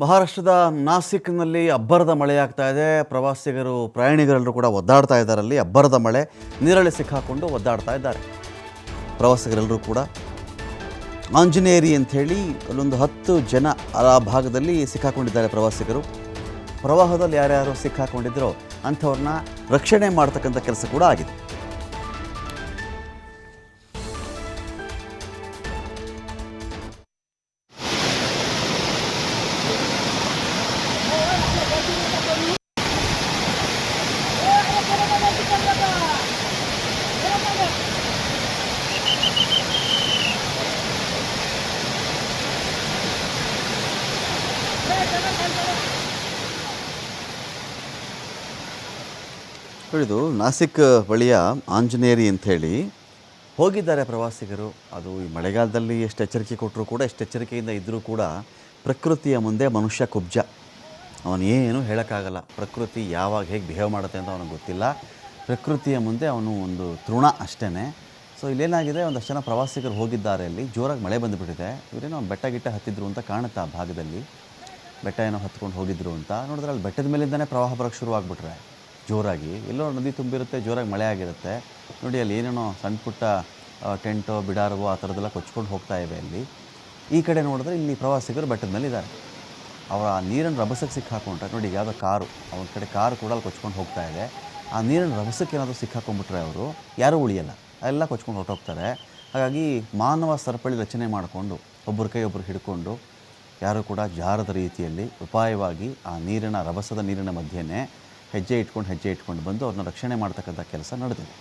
ಮಹಾರಾಷ್ಟ್ರದ ನಾಸಿಕ್ನಲ್ಲಿ ಅಬ್ಬರದ ಮಳೆಯಾಗ್ತಾ ಇದೆ. ಪ್ರವಾಸಿಗರು ಪ್ರಯಾಣಿಗರೆಲ್ಲರೂ ಕೂಡ ಒದ್ದಾಡ್ತಾ ಇದ್ದಾರೆ ಅಲ್ಲಿ ಅಬ್ಬರದ ಮಳೆ. ನೀರಳೆ ಸಿಕ್ಕಾಕೊಂಡು ಒದ್ದಾಡ್ತಾ ಇದ್ದಾರೆ. ಪ್ರವಾಸಿಗರೆಲ್ಲರೂ ಕೂಡ. ಆಂಜನೇಯರಿ ಅಂಥೇಳಿ ಅಲ್ಲೊಂದು ಹತ್ತು ಜನ ಆ ಭಾಗದಲ್ಲಿ ಸಿಕ್ಕಾಕೊಂಡಿದ್ದಾರೆ ಪ್ರವಾಸಿಗರು. ಪ್ರವಾಹದಲ್ಲಿ ಯಾರ್ಯಾರು ಸಿಕ್ಕಾಕೊಂಡಿದ್ರೋ ಅಂಥವ್ರನ್ನ ರಕ್ಷಣೆ ಮಾಡ್ತಕ್ಕಂಥ ಕೆಲಸ ಕೂಡ ಆಗಿದೆ. ಇದು ನಾಸಿಕ್ ಬಳಿಯ ಆಂಜನೇಯರಿ ಅಂಥೇಳಿ ಹೋಗಿದ್ದಾರೆ ಪ್ರವಾಸಿಗರು. ಅದು ಈ ಮಳೆಗಾಲದಲ್ಲಿ ಎಷ್ಟು ಎಚ್ಚರಿಕೆ ಕೊಟ್ಟರು ಕೂಡ, ಎಷ್ಟು ಎಚ್ಚರಿಕೆಯಿಂದ ಇದ್ದರೂ ಕೂಡ ಪ್ರಕೃತಿಯ ಮುಂದೆ ಮನುಷ್ಯ ಕುಬ್ಜ. ಅವನೇನು ಹೇಳೋಕ್ಕಾಗಲ್ಲ. ಪ್ರಕೃತಿ ಯಾವಾಗ ಹೇಗೆ ಬಿಹೇವ್ ಮಾಡುತ್ತೆ ಅಂತ ಅವನಿಗೆ ಗೊತ್ತಿಲ್ಲ. ಪ್ರಕೃತಿಯ ಮುಂದೆ ಅವನು ಒಂದು ತೃಣ ಅಷ್ಟೇ ಸೊ ಇಲ್ಲೇನಾಗಿದೆ, ಒಂದಷ್ಟು ಜನ ಪ್ರವಾಸಿಗರು ಹೋಗಿದ್ದಾರೆ ಅಲ್ಲಿ. ಜೋರಾಗಿ ಮಳೆ ಬಂದುಬಿಟ್ಟಿದೆ. ಇವರೇನೋ ಬೆಟ್ಟ ಗಿಟ್ಟ ಹತ್ತಿದ್ರು ಅಂತ ಕಾಣುತ್ತೆ ಆ ಭಾಗದಲ್ಲಿ. ಬೆಟ್ಟ ಏನೋ ಹತ್ಕೊಂಡು ಹೋಗಿದ್ರು ಅಂತ ನೋಡಿದ್ರೆ ಅಲ್ಲಿ ಬೆಟ್ಟದ ಮೇಲಿಂದನೇ ಪ್ರವಾಹ ಬರೋಕ್ಕೆ ಶುರು ಆಗಿಬಿಟ್ರೆ. ಜೋರಾಗಿ. ಎಲ್ಲೋ ನದಿ ತುಂಬಿರುತ್ತೆ, ಜೋರಾಗಿ ಮಳೆ ಆಗಿರುತ್ತೆ. ನೋಡಿ, ಅಲ್ಲಿ ಏನೇನೋ ಸಣ್ಣ ಪುಟ್ಟ ಟೆಂಟು, ಬಿಡಾರವೋ ಆ ಥರದ್ದೆಲ್ಲ ಕೊಚ್ಕೊಂಡು ಹೋಗ್ತಾ ಇವೆ ಅಲ್ಲಿ. ಈ ಕಡೆ ನೋಡಿದ್ರೆ ಇಲ್ಲಿ ಪ್ರವಾಸಿಗರು ಬೆಟ್ಟದ ಮೇಲೆ ಇದ್ದಾರೆ ಅವರ ಆ ನೀರನ್ನು ರಭಸಕ್ಕೆ ಸಿಕ್ಕಾಕೊಂಡ್ರೆ, ನೋಡಿ ಯಾವುದೋ ಕಾರು ಅವನ ಕಡೆ ಕಾರು ಕೂಡ ಅಲ್ಲಿ ಕೊಚ್ಕೊಂಡು ಹೋಗ್ತಾ ಇದೆ. ಆ ನೀರನ್ನು ರಭಸಕ್ಕೆ ಏನಾದರೂ ಸಿಕ್ಕಾಕೊಂಡ್ಬಿಟ್ರೆ ಅವರು, ಯಾರೂ ಉಳಿಯಲ್ಲ. ಎಲ್ಲ ಕೊಚ್ಕೊಂಡು ಹೊರಟೋಗ್ತಾರೆ. ಹಾಗಾಗಿ ಮಾನವ ಸರಪಳಿ ರಚನೆ ಮಾಡಿಕೊಂಡು ಒಬ್ಬರ ಕೈ ಒಬ್ಬರು ಹಿಡ್ಕೊಂಡು ಯಾರು ಕೂಡ ಜಾರದ ರೀತಿಯಲ್ಲಿ ಉಪಾಯವಾಗಿ ಆ ನೀರಿನ ರಭಸದ ನೀರಿನ ಮಧ್ಯೆನೇ ಹೆಜ್ಜೆ ಇಟ್ಕೊಂಡು ಹೆಜ್ಜೆ ಇಟ್ಕೊಂಡು ಬಂದು ಅವ್ರನ್ನ ರಕ್ಷಣೆ ಮಾಡ್ತಕ್ಕಂಥ ಕೆಲಸ ನಡೆದಿದೆ.